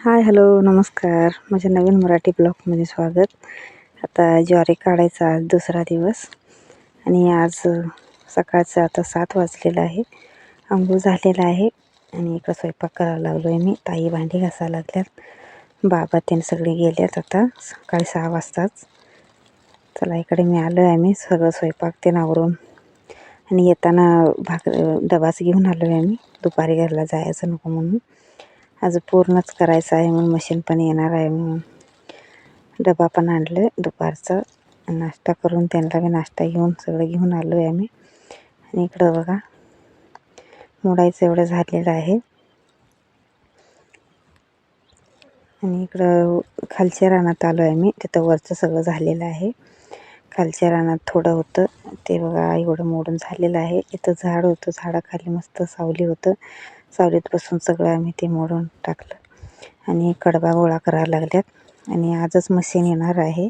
Hi hello नमस्कार. माझ्या नवीन मराठी ब्लॉगमध्ये स्वागत. आता ज्वारी काढायचा आज दुसरा दिवस. आणि आज सकाळचं आता सात वाजलेलं आहे. आंघोळ झालेला आहे. आणि इकडं स्वयंपाक करायला लागलो आहे मी. ताई भांडी घासायला लागल्यात. बाबा त्याने सगळे गेलेत आता. सकाळी सहा वाजताच. चला इकडे मी आलो आहे आम्ही. सगळं स्वयंपाक ते नावरून आणि येताना भाक डबाच घेऊन आलो आहे आम्ही. दुपारी घरला जायचं नको म्हणून. आज पूर्णच करायचं आहे म्हणून मशीन पण येणार आहे म्हणून. डबा पण आणलं दुपारचं. नाश्ता करून त्यांना बी नाश्ता घेऊन सगळं घेऊन आलो आहे आम्ही. आणि इकडं बघा मोडायचं एवढं झालेलं आहे. आणि इकडं खालच्या रानात आलो आहे मी तिथं वरचं सगळं झालेलं आहे. खालच्या रानात थोडं होतं ते बघा एवढं मोडून झालेलं आहे. इथं झाड होतं झाडाखाली मस्त सावली होतं. सावलीत बसून सगळं आम्ही ते मोडून टाकलं. आणि कडबा गोळा करायला लागल्यात. आणि आजच मशीन येणार आहे.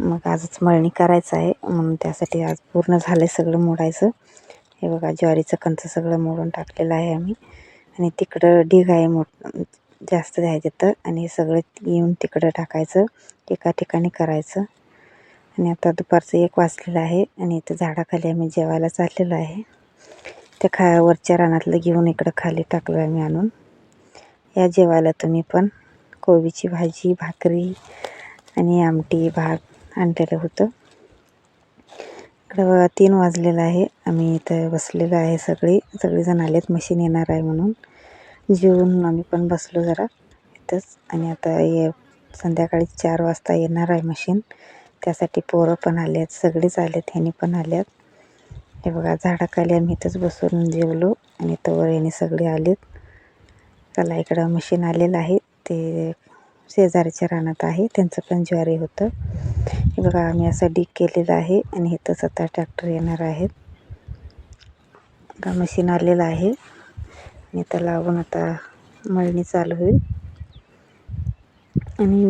मग आजच मळणी करायचं आहे. म्हणून त्यासाठी आज पूर्ण झालं आहे सगळं मोडायचं. हे बघा ज्वारीचं कंच सगळं मोडून टाकलेलं आहे आम्ही. आणि तिकडं ढीग आहे मोठ जास्त द्यायचं तर आणि सगळं येऊन तिकडं टाकायचं. एका ठिकाणी करायचं. आणि आता दुपारचं एक वाजलेलं आहे. आणि इथं झाडाखाली आम्ही जेवायला चाललेलो आहे. त्या खा वरच्या रानातलं घेऊन इकडं खाली टाकलं आम्ही आणून. या जेवायला तुम्ही पण. कोबीची भाजी भाकरी आणि आमटी भात आणलेलं होतं. इकडं तीन वाजलेलं आहे. आम्ही इथं बसलेलं आहे सगळी. सगळेजण आलेत. मशीन येणार आहे म्हणून. जेवून आम्ही पण बसलो जरा इथंच. आणि आता ये संध्याकाळी चार वाजता येणार आहे मशीन. त्यासाठी पोरं पण आले आहेत सगळेच आलेत. ह्यानी पण आल्यात. हे बघा झाडाखाली आम्ही इथंच बसून जेवलो आणि तवर याने सगळे आलेत. चला इकडं मशीन आलेलं आहे. ते शेजारीच्या रानात आहे. त्यांचं पण ज्वारी होतं. हे बघा आम्ही असं डीक केलेलं आहे आणि इथंच आता ट्रॅक्टर येणार आहेत. आता मशीन आलेलं आहे. आणि इथं लावून आता मळणी चालू होईल. आणि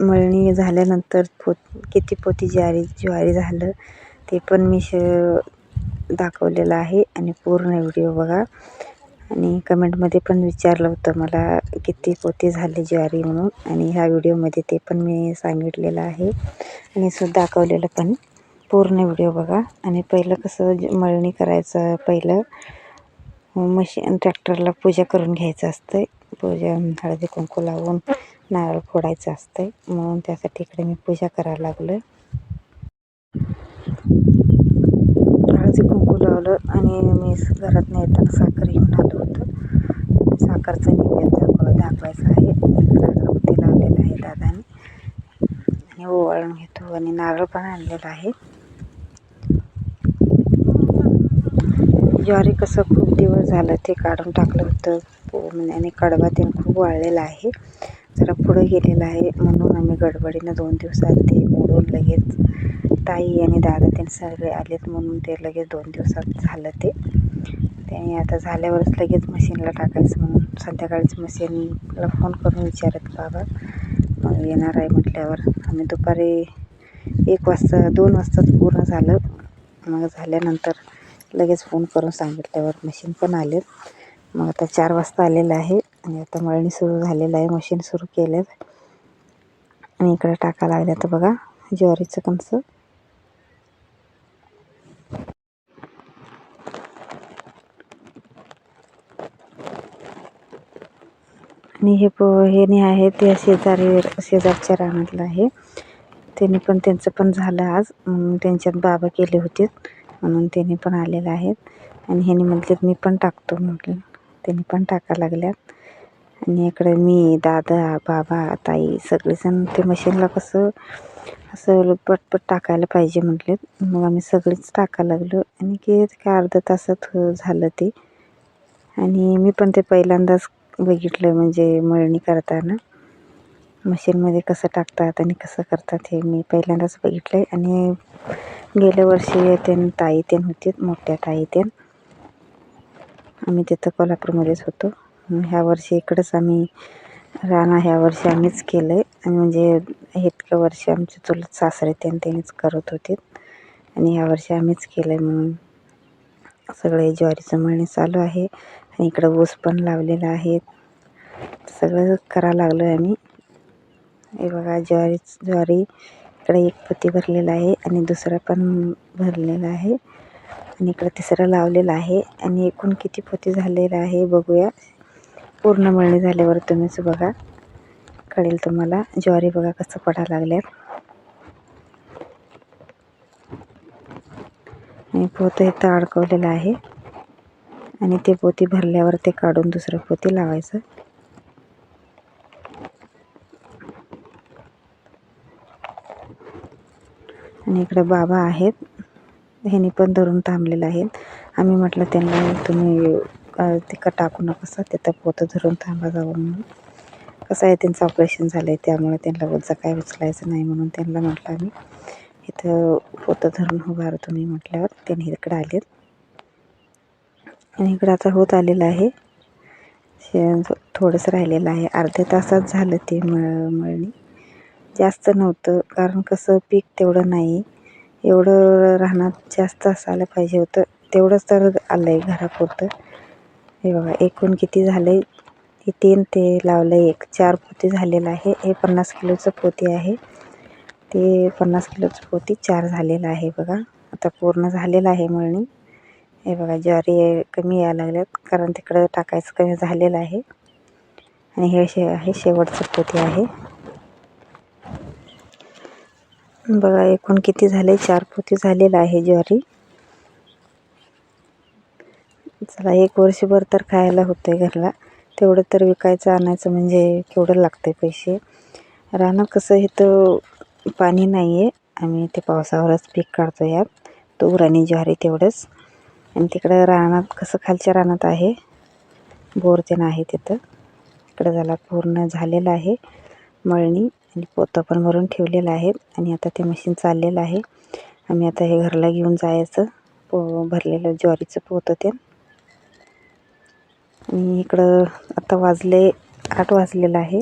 मळणी झाल्यानंतर पोत किती पोती ज्वारी ज्वारी झालं ते पण मी श दाखवलेलं आहे आणि पूर्ण व्हिडिओ बघा. आणि कमेंटमध्ये पण विचारलं होतं मला किती पोती झाले ज्वारी म्हणून. आणि ह्या व्हिडिओमध्ये ते पण मी सांगितलेलं आहे. आणि सुद्धा दाखवलेलं पण. पूर्ण व्हिडिओ बघा. आणि पहिलं कसं मळणी करायचं पहिलं मशीन ट्रॅक्टरला पूजा करून घ्यायचं असतं पूजा हळदी कुंकू लावून नारळ फोडायचं असतं म्हणून त्यासाठी इकडे मी पूजा करायला लागलो हळदी कुंकू लावलं आणि मी घरात येताना साखर घेऊन आलो होतो. साखरचं निवेद दाखव दाखवायचं आहे? अगरबत्ती लावलेलं आहे दादाने. आणि ओवाळून घेतो आणि नारळ पण आणलेला आहे. ज्वारी कसं खूप दिवस झालं ते काढून टाकलं होतं. आणि कडबा तेल खूप वाळलेला आहे. जरा पुढं गेलेलं आहे. म्हणून आम्ही गडबडीनं दोन दिवसात ते मोडून लगेच ताई आणि दादा ते सगळे आलेत म्हणून ते लगेच दोन दिवसात झालं ते. त्याने आता झाल्यावरच लगेच मशीनला टाकायचं म्हणून संध्याकाळीच मशीनला फोन करून विचारत बाबा मग येणार आहे म्हटल्यावर आम्ही दुपारी एक वाजता दोन वाजताच पूर्ण झालं. मग झाल्यानंतर लगेच फोन करून सांगितल्यावर मशीन पण आलेत. मग आता चार वाजता आलेलं आहे आणि आता मळणी सुरू झालेलं आहे मशीन सुरू केलं आणि इकडे टाका लागल्या तर बघा ज्वारीचं कणसं. आणि हे प हे आहे ते शेजारी शेजारच्या रानातलं आहे. त्यांनी पण त्यांचं पण झालं आज. त्यांच्यात बाबा केले होते. म्हणून त्यांनी पण आलेलं आहेत. आणि ह्याने म्हटलेत मी पण टाकतो म्हटलं. त्यांनी पण टाका लागल्यात. आणि इकडे मी दादा बाबा ताई सगळेजण ते मशीनला कसं असं पटपट टाकायला पाहिजे म्हटलेत. मग आम्ही सगळेच टाकायला लागलो. आणि की काय अर्धा तासात झालं ते. आणि मी पण ते पहिल्यांदाच बघितलं म्हणजे मळणी करताना. मशीनमध्ये कसं टाकतात आणि कसं करतात हे मी पहिल्यांदाच बघितलं आहे आणि गेल्या वर्षी त्यान ताई त्यान होती मोठ्या ताई त्यान आम्ही तिथं कोल्हापूरमध्येच होतो. ह्या वर्षी इकडंच आम्ही राणा ह्या वर्षी आम्हीच केलं आहे आणि म्हणजे इतकं वर्षी आमचे चुलत सासरे त्यान त्यांनीच करत होते. आणि ह्या वर्षी आम्हीच केलं आहे म्हणून सगळे ज्वारीचं मळणी चालू आहे. आणि इकडं ऊस पण लावलेला आहे. सगळं करा लागलो आहे आम्ही. हे बघा ज्वारी ज्वारी इकडे एक पोती भरलेला आहे आणि दुसरा पण भरलेला आहे. आणि इकडं तिसरं लावलेला आहे आणि एकूण किती पोती झालेलं आहे बघूया. पूर्ण मळणी झाल्यावर तुम्हीच बघा. कळेल तुम्हाला. ज्वारी बघा कसं पडायला लागल्यात. आणि पोतं इथं अडकवलेलं आहे. आणि ते पोती भरल्यावर ते काढून दुसरं पोती लावायचं. आणि इकडे बाबा आहेत. ह्यांनी पण धरून थांबलेलं आहेत. आम्ही म्हटलं त्यांना तुम्ही तिकं टाकू नका तिथं पोतं धरून थांबा जावं म्हणून. कसं आहे त्यांचं ऑपरेशन झालं आहे त्यामुळे त्यांना रोजचं काय उचलायचं नाही म्हणून त्यांना म्हटलं आम्ही इथं पोतं धरून उभार तुम्ही म्हटल्यावर त्यांनी इकडं आलेत. आणि इकडं आता होत आलेलं आहे. थोडंसं राहिलेलं आहे. अर्ध्या तासात झालं ते मळ मळणी. जास्त नव्हतं कारण कसं पीक तेवढं नाही. एवढं राहणार जास्त असायला पाहिजे होतं. तेवढंच तर आलं आहे घरापुरतं. हे बघा एकूण किती झालं आहे हे तीन ते लावलं आहे एक. चार पोती झालेलं आहे. हे पन्नास किलोचं पोती आहे. ते पन्नास किलोचं पोती चार झालेलं आहे बघा. आता पूर्ण झालेलं आहे मळणी. हे बघा ज्वारी कमी यायला लागल्यात कारण तिकडं टाकायचं कमी झालेलं आहे. आणि हे शे आहे शेवटचं पोती आहे. बघा एकूण किती झाले? चार पोती झालेलं आहे ज्वारी. चला एक वर्षभर तर खायला होतं आहे घरला. तेवढं तर विकायचं आणायचं म्हणजे केवढं लागतं आहे पैसे. राहणं कसं हे तर पाणी नाही आहे आम्ही ते पावसावरच पीक काढतो यात. तूर आणि ज्वारी तेवढंच. आणि तिकडं रानात कसं खालच्या रानात आहे बोरतेन आहे तिथं. इकडं झाला पूर्ण झालेलं आहे मळणी आणि पोतं पण भरून ठेवलेलं आहे आणि आता ते मशीन चाललेलं आहे. आम्ही आता हे घरला घेऊन जायचं पो भरलेलं ज्वारीचं पोतं ते. आणि इकडं आता वाजले आठ वाजलेलं आहे.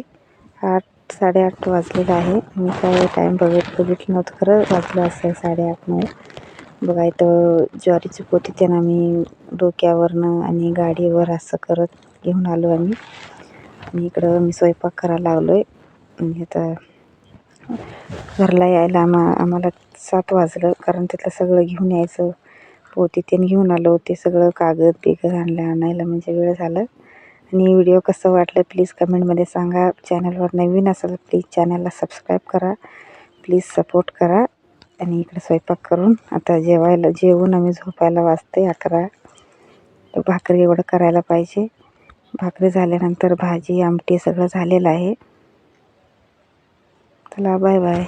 आठ साडेआठ वाजलेलं आहे. मी काय टाईम बघत बघितलं नव्हतं खरं वाजलं असं साडेआठ नऊ. बघा इथं ज्वारीची पोती त्यानं आम्ही डोक्यावरनं आणि गाडीवर असं करत घेऊन आलो आम्ही. आणि इकडं मी स्वयंपाक करायला लागलो आहे आणि आता घरला यायला आम्हा आम्हाला सात वाजलं. कारण तिथलं सगळं घेऊन यायचं. पोती ते घेऊन आलो. ते सगळं कागद बिगद आणलं आणायला म्हणजे वेळ झालं. आणि व्हिडिओ कसं वाटलं प्लीज कमेंटमध्ये सांगा. चॅनलवर नवीन असेल प्लीज चॅनलला सबस्क्राईब करा. प्लीज सपोर्ट करा. आणि इकडे स्वयंपाक करून आता जेवायला जेवून आम्ही झोपायला वाजते अकरा. भाकरी एवढं करायला पाहिजे. भाकरी झाल्यानंतर भाजी आमटी सगळं झालेलं आहे. चला बाय बाय